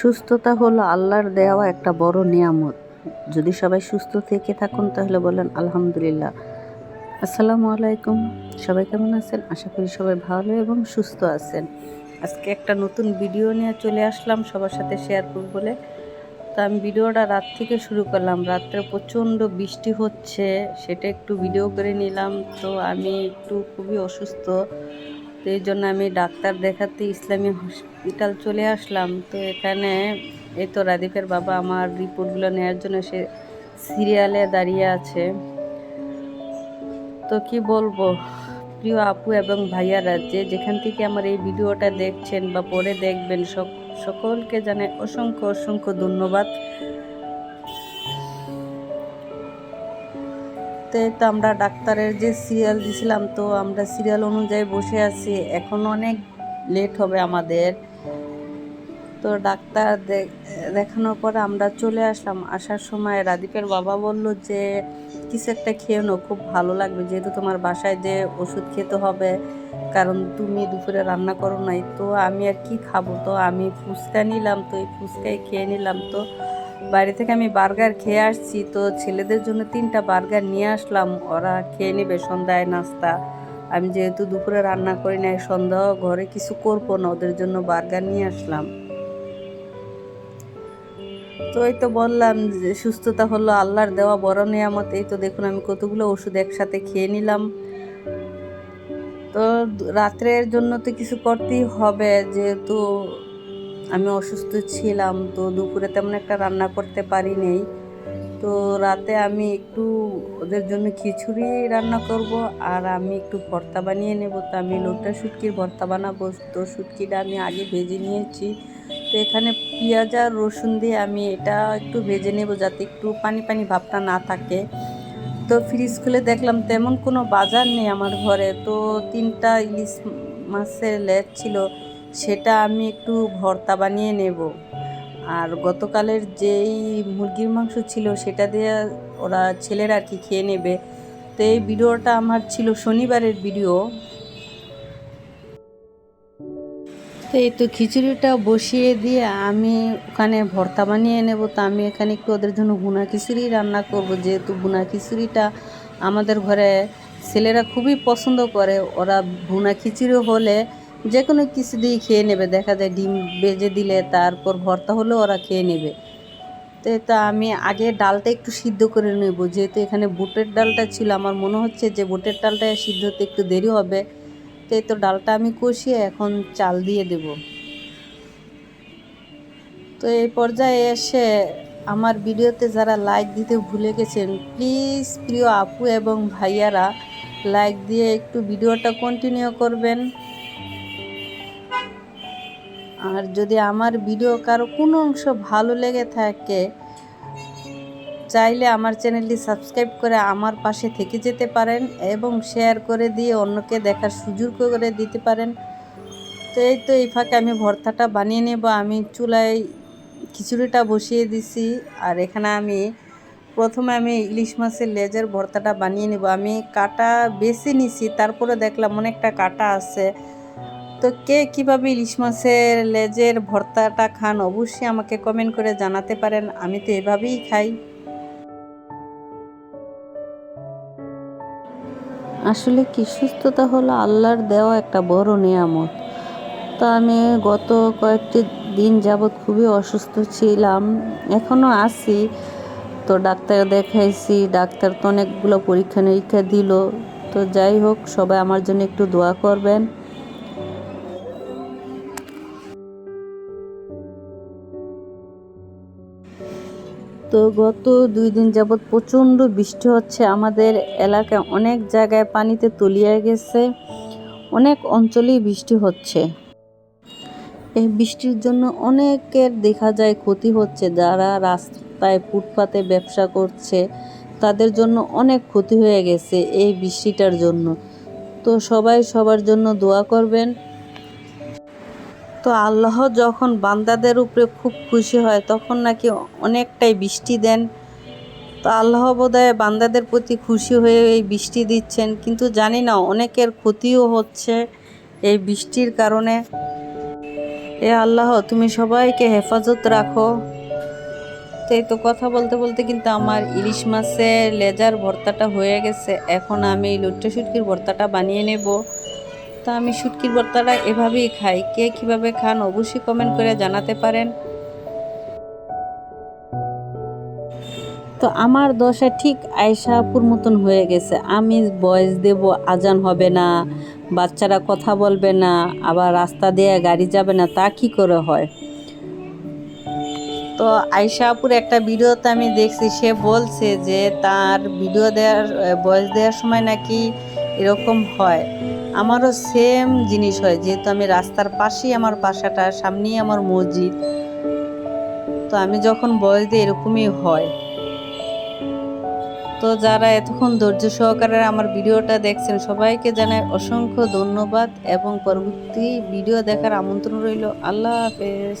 সুস্থতা হলো আল্লাহর দেওয়া একটা বড় নিয়ামত। যদি সবাই সুস্থ থেকে থাকুন, তাহলে বলেন আলহামদুলিল্লাহ। আসসালামু আলাইকুম। সবাই কেমন আছেন? আশা করি সবাই ভালো এবং সুস্থ আছেন। আজকে একটা নতুন ভিডিও নিয়ে চলে আসলাম, সবার সাথে শেয়ার করব বলে। তো আমি ভিডিওটা রাত থেকে শুরু করলাম। রাত্রে প্রচণ্ড বৃষ্টি হচ্ছে, সেটা একটু ভিডিও করে নিলাম। তো আমি একটু খুবই অসুস্থ। তো এই জন্য আমি ডাক্তার দেখাতে ইসলামী হসপিটাল চলে আসলাম। তো এখানে এই তো রাদীপের বাবা আমার রিপোর্টগুলো নেওয়ার জন্য সে সিরিয়ালে দাঁড়িয়ে আছে। তো কি বলব? প্রিয় আপু এবং ভাইয়ারা, যে যেখান থেকে আমার এই ভিডিওটা দেখছেন বা পরে দেখবেন সকলকে জানাই অসংখ্য অসংখ্য ধন্যবাদ। তো তো আমরা ডাক্তারের যে সিরিয়াল দিছিলাম, তো আমরা সিরিয়াল অনুযায়ী বসে আছি। এখন অনেক লেট হবে আমাদের। তো ডাক্তার দেখানোর পরে আমরা চলে আসলাম। আসার সময় রাদীপের বাবা বলল যে, কিছু একটা খেয়ে নো খুব ভালো লাগবে। যেহেতু তোমার বাসায় যে ওষুধ খেতে হবে, কারণ তুমি দুপুরে রান্না করো নাই, তো আমি আর কি খাব? তো আমি ফুচকা নিলাম, তো এই ফুচকাই খেয়ে নিলাম। তো বাইরে থেকে আমি বার্গার খেয়ে আসছি, তো ছেলেদের জন্য তিনটা বার্গার নিয়ে আসলাম। ওরা খেয়ে নেবে, সন্ধ্যায় নাস্তা। আমি যেহেতু দুপুরে রান্না করি নাই, সন্ধ্যা ঘরে কিছু করব না, ওদের জন্য বার্গার নিয়ে আসলাম। তো এই তো বললাম যে সুস্থতা হলো আল্লাহর দেওয়া বড় নিয়ামত, এই তো দেখুন আমি কতগুলো ওষুধ একসাথে খেয়ে নিলাম। তো রাত্রের জন্য তো কিছু করতেই হবে, যেহেতু আমি অসুস্থ ছিলাম, তো দুপুরে তেমন একটা রান্না করতে পারি নেই। তো রাতে আমি একটু ওদের জন্য খিচুড়ি রান্না করব, আর আমি একটু ভর্তা বানিয়ে নেব। তো আমি লোটা শুটকির ভর্তা বানাবো। তো শুটকিটা আমি আগে ভেজে নিয়েছি। তো এখানে পেঁয়াজ আর রসুন দিয়ে আমি এটা একটু ভেজে নেব যাতে একটু পানি পানি ভাবটা না থাকে। তো ফ্রিজ খুলে দেখলাম তেমন কোনো বাজার নেই আমার ঘরে। তো তিনটা ইলিশ মাছের লেজ ছিল। সেটা আমি একটু ভর্তা বানিয়ে নেব। আর গতকালের যেই মুরগির মাংস ছিল সেটা দিয়ে ওরা ছেলেরা আর কি খেয়ে নেবে? তো এই ভিডিওটা আমার ছিল শনিবারের ভিডিও। তো এই তো খিচুড়িটা বসিয়ে দিয়ে আমি ওখানে ভর্তা বানিয়ে নেব। তো আমি এখানে একটু ওদের জন্য ভুনা খিচুড়ি রান্না করব। যেহেতু ভুনা খিচুড়িটা আমাদের ঘরে ছেলেরা খুবই পছন্দ করে, ওরা ভুনা খিচুড়ি হলে যে কোনো কিছু দিয়ে খেয়ে নেবে। দেখা যায় ডিম বেজে দিলে তারপর ভর্তা হলেও ওরা খেয়ে নেবে। তো এটা আমি আগে ডালটা একটু সিদ্ধ করে নেব। যেহেতু এখানে বুটের ডালটা ছিল, আমার মনে হচ্ছে যে বুটের ডালটা সিদ্ধ হতে একটু দেরি হবে। তো তো ডালটা আমি কষিয়ে এখন চাল দিয়ে দেব। তো এই পর্যায়ে এসে আমার ভিডিওতে যারা লাইক দিতে ভুলে গেছেন প্লিজ প্রিয় আপু এবং ভাইয়ারা লাইক দিয়ে একটু ভিডিওটা কন্টিনিউ করবেন। আর যদি আমার ভিডিও কারও কোনো অংশ ভালো লেগে থাকে, চাইলে আমার চ্যানেলটি সাবস্ক্রাইব করে আমার পাশে থেকে যেতে পারেন এবং শেয়ার করে দিয়ে অন্যকে দেখার সুযোগ করে দিতে পারেন। তো এই তো এই ফাঁকে আমি ভর্তাটা বানিয়ে নেব। আমি চুলায় খিচুড়িটা বসিয়ে দিছি আর এখানে আমি প্রথমে আমি ইলিশ মাছের লেজের ভর্তাটা বানিয়ে নেব। আমি কাটা বেছে নিছি, তারপরে দেখলাম অনেকটা কাটা আছে। তো কে কীভাবে ইলিশ মাছের লেজের ভর্তাটা খান অবশ্যই আমাকে কমেন্ট করে জানাতে পারেন। আমি তো এভাবেই খাই। আসলে কি সুস্থতা হলো আল্লাহর দেওয়া একটা বড় নিয়ামত। তো আমি গত কয়েকটি দিন যাবৎ খুবই অসুস্থ ছিলাম এখনও আছি। তো ডাক্তার দেখাইছি, ডাক্তার তো অনেকগুলো পরীক্ষা নিরীক্ষা দিল। তো যাই হোক, সবাই আমার জন্য একটু দোয়া করবেন। তো গত দুই দিন যাবৎ প্রচণ্ড বৃষ্টি হচ্ছে। আমাদের এলাকায় অনেক জায়গায় পানিতে তলিয়ে গেছে। অনেক অঞ্চলেই বৃষ্টি হচ্ছে। এই বৃষ্টির জন্য অনেকের দেখা যায় ক্ষতি হচ্ছে। যারা রাস্তায় ফুটপাতে ব্যবসা করছে, তাদের জন্য অনেক ক্ষতি হয়ে গেছে এই বৃষ্টিটার জন্য। তো সবাই সবার জন্য দোয়া করবেন। তো আল্লাহ যখন বান্দাদের উপরে খুব খুশি হয়, তখন নাকি অনেকটাই বৃষ্টি দেন। তো আল্লাহ বোধহয় বান্দাদের প্রতি খুশি হয়ে এই বৃষ্টি দিচ্ছেন। কিন্তু জানি না, অনেকের ক্ষতিও হচ্ছে এই বৃষ্টির কারণে। এ আল্লাহ, তুমি সবাইকে হেফাজত রাখো। তো এই তো কথা বলতে বলতে কিন্তু আমার ইলিশ মাছের লেজার ভর্তাটা হয়ে গেছে। এখন আমি লুট্টা শুটকির ভর্তাটা বানিয়ে নেব। তো আমি শুটকির ভর্তাটা এভাবেই খাই। কে কীভাবে খান অবশ্যই কমেন্ট করে জানাতে পারেন। তো আমার দশা ঠিক আয়সাপুর মতন হয়ে গেছে। আমি বয়স দেব, আজান হবে না, বাচ্চারা কথা বলবে না, আবার রাস্তা দিয়ে গাড়ি যাবে না, তা কি করে হয়? তো আয়সাপুর একটা ভিডিওতে আমি দেখছি, সে বলছে যে তার ভিডিও দেওয়ার, বয়স দেওয়ার সময় নাকি এরকম হয়। আমারও সেম জিনিস হয়, যেহেতু আমি রাস্তার পাশেই আমার বাসাটা, সামনেই আমার মসজিদ। তো আমি যখন বয়স দিই এরকমই হয়। তো যারা এতক্ষণ ধৈর্য সহকারে আমার ভিডিওটা দেখছেন, সবাইকে জানায় অসংখ্য ধন্যবাদ এবং পরবর্তী ভিডিও দেখার আমন্ত্রণ রইল। আল্লাহ হাফেজ।